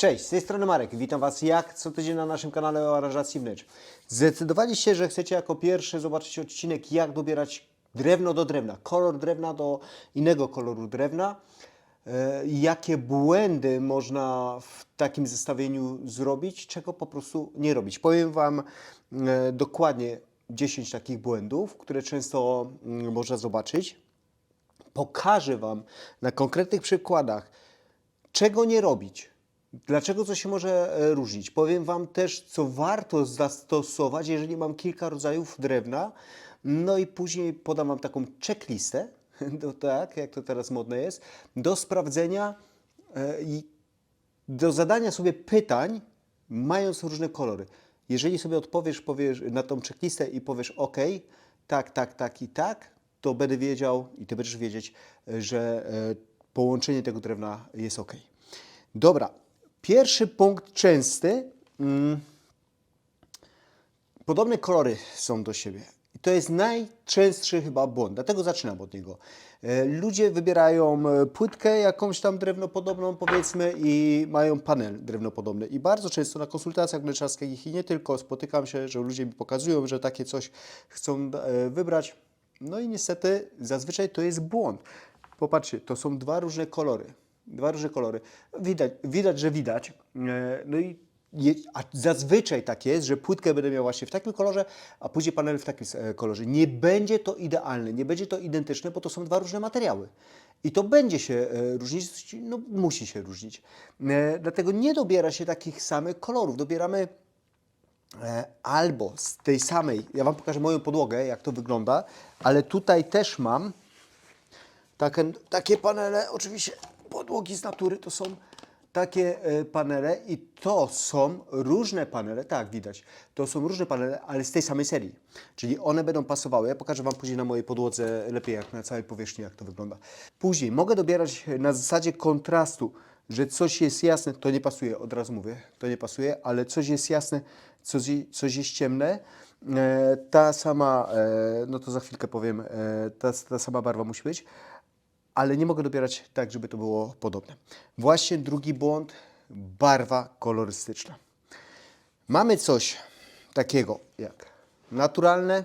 Cześć, z tej strony Marek. Witam Was jak co tydzień na naszym kanale o aranżacji wnętrz. Zdecydowaliście, że chcecie jako pierwszy zobaczyć odcinek, jak dobierać drewno do drewna, kolor drewna do innego koloru drewna. E, jakie błędy można w takim zestawieniu zrobić, czego po prostu nie robić. Powiem Wam e, dokładnie 10 takich błędów, które często mm, można zobaczyć. Pokażę Wam na konkretnych przykładach, czego nie robić. Dlaczego to się może e, różnić? Powiem Wam też, co warto zastosować, jeżeli mam kilka rodzajów drewna. No i później podam Wam taką checklistę, do, tak jak to teraz modne jest, do sprawdzenia e, i do zadania sobie pytań, mając różne kolory. Jeżeli sobie odpowiesz powiesz na tą checklistę i powiesz OK, tak, tak, tak i tak, to będę wiedział i Ty będziesz wiedzieć, e, że połączenie tego drewna jest OK. Dobra, pierwszy punkt częsty. Mm, podobne kolory są do siebie. I to jest najczęstszy chyba błąd, dlatego zaczynam od niego. E, Ludzie wybierają e, płytkę jakąś tam drewnopodobną powiedzmy i mają panel drewnopodobny. I bardzo często na konsultacjach mleczarskich i nie tylko spotykam się, że ludzie mi pokazują, że takie coś chcą e, wybrać. No i niestety zazwyczaj to jest błąd. Popatrzcie, to są dwa różne kolory. Dwa różne kolory. Widać, widać że widać. E, No i a zazwyczaj tak jest, że płytkę będę miał właśnie w takim kolorze, a później panel w takim e, kolorze. Nie będzie to idealne, nie będzie to identyczne, bo to są dwa różne materiały. I to będzie się e, różnić, no musi się różnić. Dlatego nie dobiera się takich samych kolorów. Dobieramy albo z tej samej, ja Wam pokażę moją podłogę, jak to wygląda, ale tutaj też mam takie, takie panele, oczywiście podłogi z natury to są takie e, panele i to są różne panele, tak widać, to są różne panele, ale z tej samej serii, czyli one będą pasowały. Ja pokażę Wam później na mojej podłodze lepiej jak na całej powierzchni, jak to wygląda. Później mogę dobierać na zasadzie kontrastu, że coś jest jasne, to nie pasuje, od razu mówię, to nie pasuje, ale coś jest jasne, coś, coś jest ciemne, e, ta sama, e, no to za chwilkę powiem, e, ta, ta sama barwa musi być, ale nie mogę dobierać tak, żeby to było podobne. Właśnie drugi błąd, barwa kolorystyczna. Mamy coś takiego jak naturalne.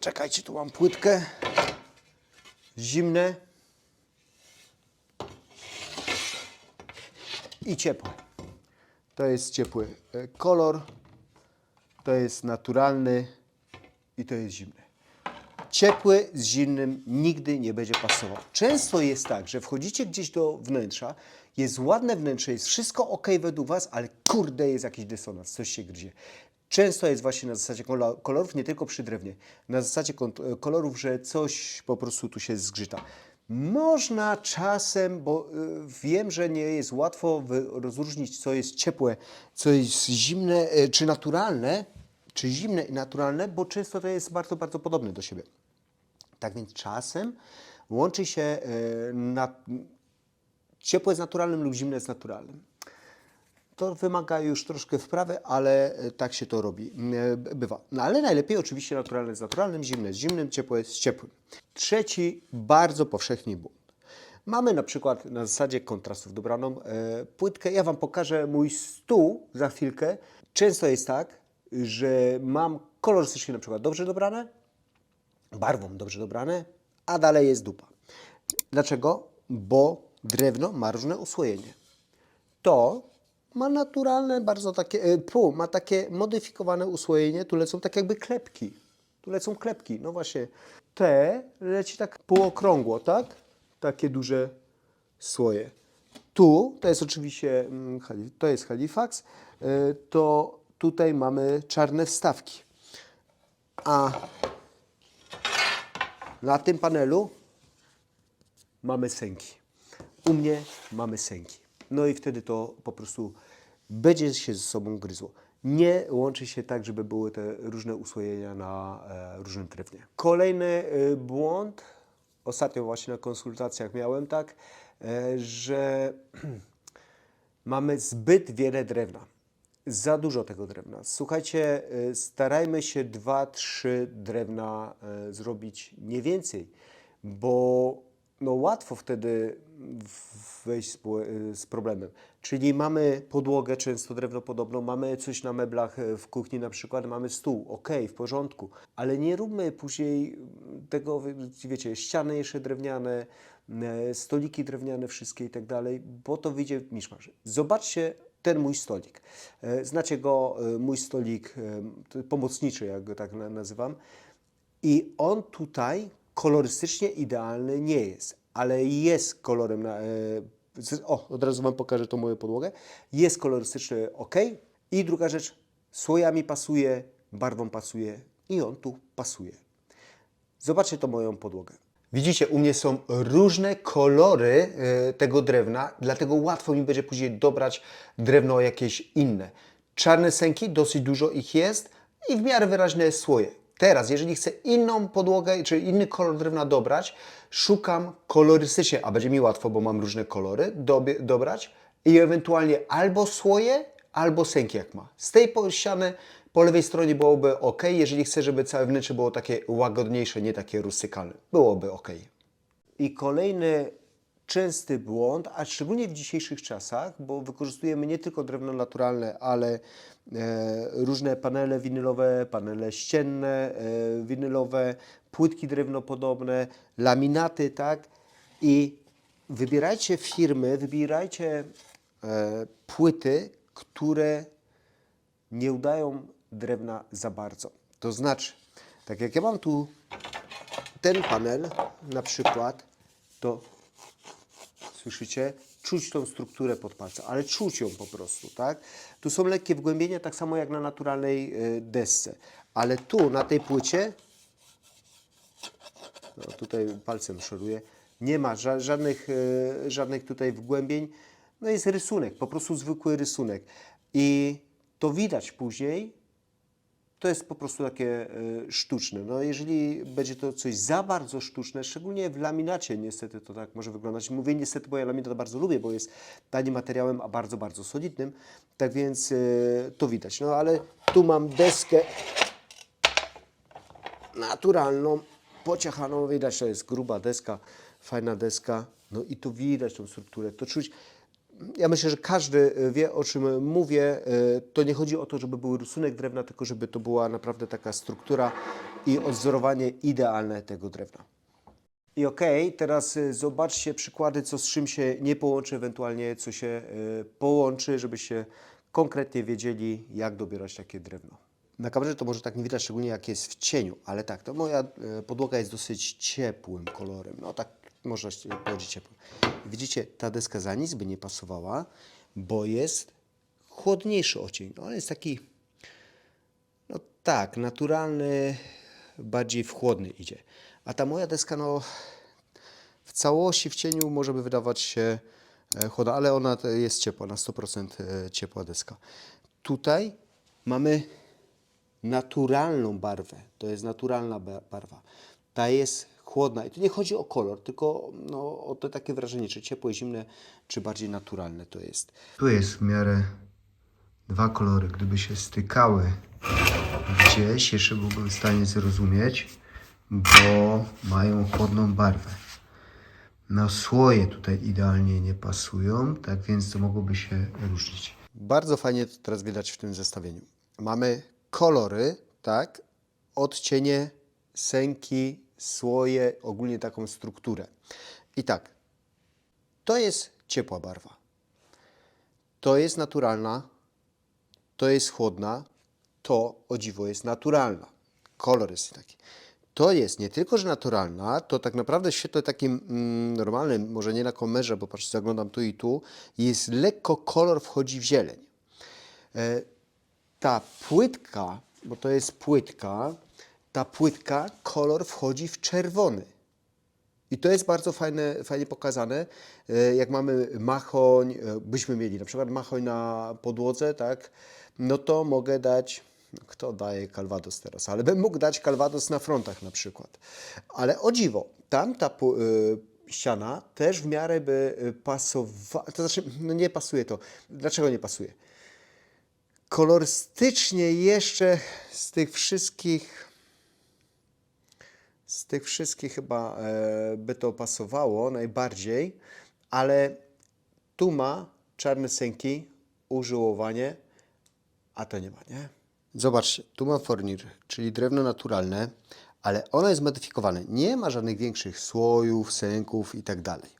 Czekajcie, tu mam płytkę. Zimne. I ciepłe. To jest ciepły e, kolor. To jest naturalny i to jest zimny. Ciepły z zimnym nigdy nie będzie pasował. Często jest tak, że wchodzicie gdzieś do wnętrza, jest ładne wnętrze, jest wszystko ok według Was, ale kurde jest jakiś dysonans, coś się gryzie. Często jest właśnie na zasadzie kolorów, nie tylko przy drewnie, na zasadzie kont- kolorów, że coś po prostu tu się zgrzyta. Można czasem, bo y, wiem, że nie jest łatwo rozróżnić, co jest ciepłe, co jest zimne, y, czy naturalne, czy zimne i naturalne, bo często to jest bardzo, bardzo podobne do siebie. Tak więc czasem łączy się e, na, ciepłe z naturalnym lub zimne z naturalnym. To wymaga już troszkę wprawy, ale e, tak się to robi. E, Bywa. No ale najlepiej oczywiście naturalne z naturalnym, zimne z zimnym, ciepłe z ciepłym. Trzeci bardzo powszechny błąd. Mamy na przykład na zasadzie kontrastów dobraną płytkę. Ja Wam pokażę mój stół za chwilkę. Często jest tak, że mam kolorystycznie na przykład dobrze dobrane, barwą dobrze dobrane, a dalej jest dupa. Dlaczego? Bo drewno ma różne usłojenie. To ma naturalne, bardzo takie, e, pół, ma takie modyfikowane usłojenie, tu lecą tak jakby klepki. Tu lecą klepki, no właśnie. Te leci tak półokrągło, tak? Takie duże słoje. Tu, to jest oczywiście, mm, to jest Halifax, e, to tutaj mamy czarne wstawki. A na tym panelu mamy sęki. U mnie mamy sęki. No i wtedy to po prostu będzie się ze sobą gryzło. Nie łączy się tak, żeby były te różne usłojenia na e, różnym drewnie. Kolejny e, błąd, ostatnio właśnie na konsultacjach miałem tak, e, że mamy zbyt wiele drewna. Za dużo tego drewna. Słuchajcie, y, starajmy się dwa, trzy drewna y, zrobić, nie więcej, bo no łatwo wtedy wejść z, po- z problemem. Czyli mamy podłogę często drewnopodobną, mamy coś na meblach w kuchni na przykład, mamy stół, ok, w porządku, ale nie róbmy później tego, wiecie, ściany jeszcze drewniane, stoliki drewniane wszystkie i tak dalej, bo to wyjdzie miszmasz. Zobaczcie ten mój stolik. E, Znacie go, e, mój stolik e, pomocniczy, jak go tak na- nazywam. I on tutaj kolorystycznie idealny nie jest, ale jest kolorem na. O, od razu Wam pokażę tą moją podłogę. Jest kolorystycznie ok. I druga rzecz, słojami pasuje, barwą pasuje i on tu pasuje. Zobaczcie to moją podłogę. Widzicie, u mnie są różne kolory e, tego drewna, dlatego łatwo mi będzie później dobrać drewno jakieś inne. Czarne sęki, dosyć dużo ich jest i w miarę wyraźne słoje. Teraz, jeżeli chcę inną podłogę, czy inny kolor drewna dobrać, szukam kolorystycznie, a będzie mi łatwo, bo mam różne kolory dobie- dobrać i ewentualnie albo słoje, albo sęki jak ma. Z tej ściany po lewej stronie byłoby ok, jeżeli chcę, żeby całe wnętrze było takie łagodniejsze, nie takie rustykalne. Byłoby ok. I kolejny częsty błąd, a szczególnie w dzisiejszych czasach, bo wykorzystujemy nie tylko drewno naturalne, ale e, różne panele winylowe, panele ścienne, e, winylowe, płytki drewnopodobne, laminaty, tak? I wybierajcie firmy, wybierajcie e, płyty, które nie udają drewna za bardzo. To znaczy, tak jak ja mam tu ten panel na przykład, to słyszycie, czuć tą strukturę pod palcem, ale czuć ją po prostu, tak? Tu są lekkie wgłębienia, tak samo jak na naturalnej y, desce, ale tu na tej płycie, no tutaj palcem szoruję, nie ma ża- żadnych, y, żadnych tutaj wgłębień, no jest rysunek, po prostu zwykły rysunek i to widać później, to jest po prostu takie y, sztuczne. No jeżeli będzie to coś za bardzo sztuczne, szczególnie w laminacie niestety to tak może wyglądać. Mówię niestety, bo ja laminat bardzo lubię, bo jest tanim materiałem, a bardzo, bardzo solidnym. Tak więc y, to widać. No ale tu mam deskę naturalną, pociachaną, widać, to jest gruba deska, fajna deska, no i tu widać tą strukturę, to czuć. Ja myślę, że każdy e, wie, o czym mówię. E, To nie chodzi o to, żeby był rysunek drewna, tylko żeby to była naprawdę taka struktura i odzorowanie idealne tego drewna. I okej, teraz y, zobaczcie przykłady, co z czym się nie połączy, ewentualnie co się y, połączy, żebyście konkretnie wiedzieli, jak dobierać takie drewno. Na kamerze to może tak nie widać, szczególnie jak jest w cieniu, ale tak, to moja y, podłoga jest dosyć ciepłym kolorem. No tak można powiedzieć ciepłym. Widzicie, ta deska za nic by nie pasowała, bo jest chłodniejszy ocień. No, ale jest taki no tak, naturalny, bardziej w chłodny idzie. A ta moja deska, no w całości w cieniu może by wydawać się e, chłodna, ale ona jest ciepła, na 100% e, ciepła deska. Tutaj mamy naturalną barwę, to jest naturalna ba- barwa. Ta jest chłodna i tu nie chodzi o kolor, tylko no, o to takie wrażenie, czy ciepłe, zimne, czy bardziej naturalne to jest. Tu jest w miarę dwa kolory, gdyby się stykały gdzieś, jeszcze byłbym w stanie zrozumieć, bo mają chłodną barwę. No słoje tutaj idealnie nie pasują, tak więc to mogłoby się różnić. Bardzo fajnie to teraz widać w tym zestawieniu. Mamy kolory, tak, odcienie, sęki, słoje, ogólnie taką strukturę. I tak, to jest ciepła barwa. To jest naturalna, to jest chłodna, to o dziwo jest naturalna. Kolor jest taki. To jest nie tylko, że naturalna, to tak naprawdę w świetle takim mm, normalnym, może nie na kamerze, bo patrzcie, zaglądam tu i tu, jest lekko kolor wchodzi w zieleń. E, ta płytka, bo to jest płytka, ta płytka, kolor wchodzi w czerwony. I to jest bardzo fajne, fajnie pokazane. E, Jak mamy machoń, e, byśmy mieli na przykład machoń na podłodze, tak, no to mogę dać, no kto daje kalwados teraz, ale bym mógł dać kalwados na frontach na przykład. Ale o dziwo, tamta e, ściana też w miarę by pasowała, to znaczy, no nie pasuje to. Dlaczego nie pasuje? Kolorystycznie jeszcze z tych wszystkich Z tych wszystkich chyba e, by to pasowało najbardziej, ale tu ma czarne sęki, użyłowanie, a to nie ma, nie? Zobaczcie, tu ma fornir, czyli drewno naturalne, ale ono jest modyfikowane. Nie ma żadnych większych słojów, sęków i tak dalej.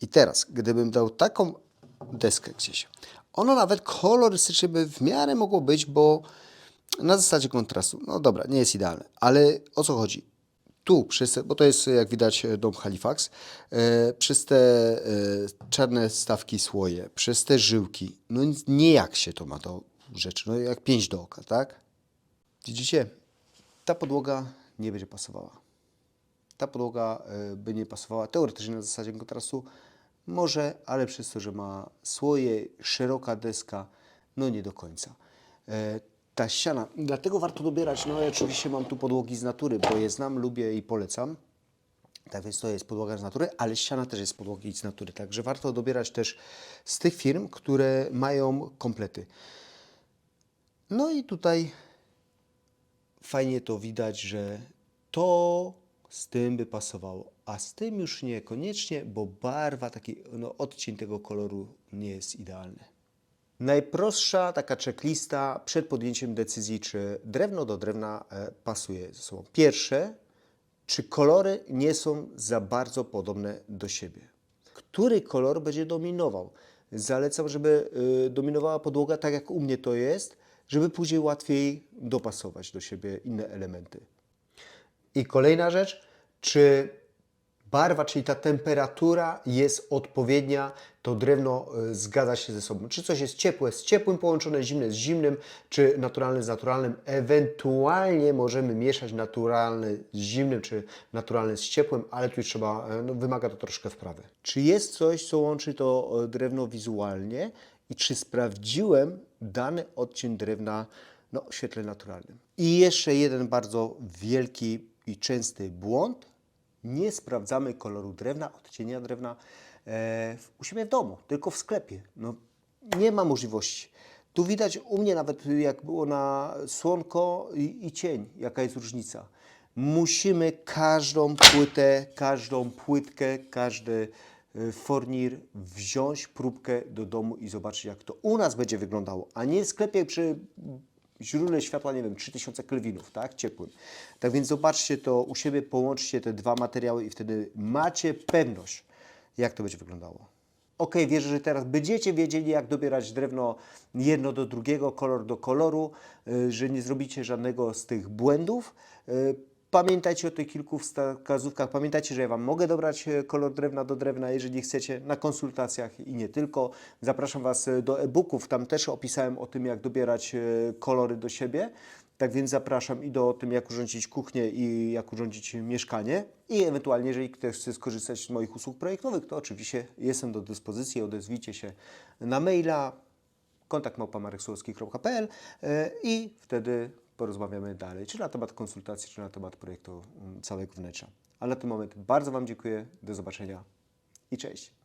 I teraz, gdybym dał taką deskę gdzieś, ono nawet kolorystycznie by w miarę mogło być, bo na zasadzie kontrastu, no dobra, nie jest idealne, ale o co chodzi? Tu, te, bo to jest jak widać dom Halifax, e, przez te e, czarne stawki słoje, przez te żyłki, no nic- nijak się to ma do rzeczy, no jak pięć do oka, tak? Widzicie, ta podłoga nie będzie pasowała. Ta podłoga e, by nie pasowała teoretycznie na zasadzie kontrastu, może, ale przez to, że ma słoje, szeroka deska, no nie do końca. Ta ściana, dlatego warto dobierać, no ja oczywiście mam tu podłogi z natury, bo je znam, lubię i polecam. Tak więc to jest podłoga z natury, ale ściana też jest podłogi z natury. Także warto dobierać też z tych firm, które mają komplety. No i tutaj fajnie to widać, że to z tym by pasowało, a z tym już niekoniecznie, bo barwa, taki no, odcień tego koloru nie jest idealny. Najprostsza taka checklista przed podjęciem decyzji, czy drewno do drewna e, pasuje ze sobą. Pierwsze, czy kolory nie są za bardzo podobne do siebie. Który kolor będzie dominował? Zalecam, żeby y, dominowała podłoga tak jak u mnie to jest, żeby później łatwiej dopasować do siebie inne elementy. I kolejna rzecz, czy barwa, czyli ta temperatura jest odpowiednia, to drewno y, zgadza się ze sobą. Czy coś jest ciepłe z ciepłym połączone, zimne z zimnym, czy naturalne z naturalnym. Ewentualnie możemy mieszać naturalne z zimnym, czy naturalne z ciepłym, ale tu trzeba, e, no, wymaga to troszkę wprawy. Czy jest coś, co łączy to e, drewno wizualnie i czy sprawdziłem dany odcień drewna no, w świetle naturalnym. I jeszcze jeden bardzo wielki i częsty błąd. Nie sprawdzamy koloru drewna, odcienia drewna e, u siebie w domu, tylko w sklepie. No, nie ma możliwości. Tu widać u mnie nawet jak było na słonko i, i cień, jaka jest różnica. Musimy każdą płytę, każdą płytkę, każdy e, fornir wziąć próbkę do domu i zobaczyć jak to u nas będzie wyglądało, a nie w sklepie przy źródle światła, nie wiem, 3000 kelwinów, tak, ciepłym. Tak więc zobaczcie to u siebie, połączcie te dwa materiały i wtedy macie pewność, jak to będzie wyglądało. Ok, wierzę, że teraz będziecie wiedzieli, jak dobierać drewno jedno do drugiego, kolor do koloru, y, że nie zrobicie żadnego z tych błędów. Pamiętajcie o tych kilku wskazówkach. Pamiętajcie, że ja Wam mogę dobrać e, kolor drewna do drewna, jeżeli chcecie, na konsultacjach i nie tylko. Zapraszam Was e, do e-booków. Tam też opisałem o tym, jak dobierać e, kolory do siebie. Tak więc zapraszam i do tym, jak urządzić kuchnię i jak urządzić mieszkanie. I ewentualnie, jeżeli ktoś chce skorzystać z moich usług projektowych, to oczywiście jestem do dyspozycji. Odezwijcie się na maila kontakt małpamareksłowski.pl e, i wtedy porozmawiamy dalej, czy na temat konsultacji, czy na temat projektu mm, całego wnętrza. A na ten moment bardzo Wam dziękuję, do zobaczenia i cześć.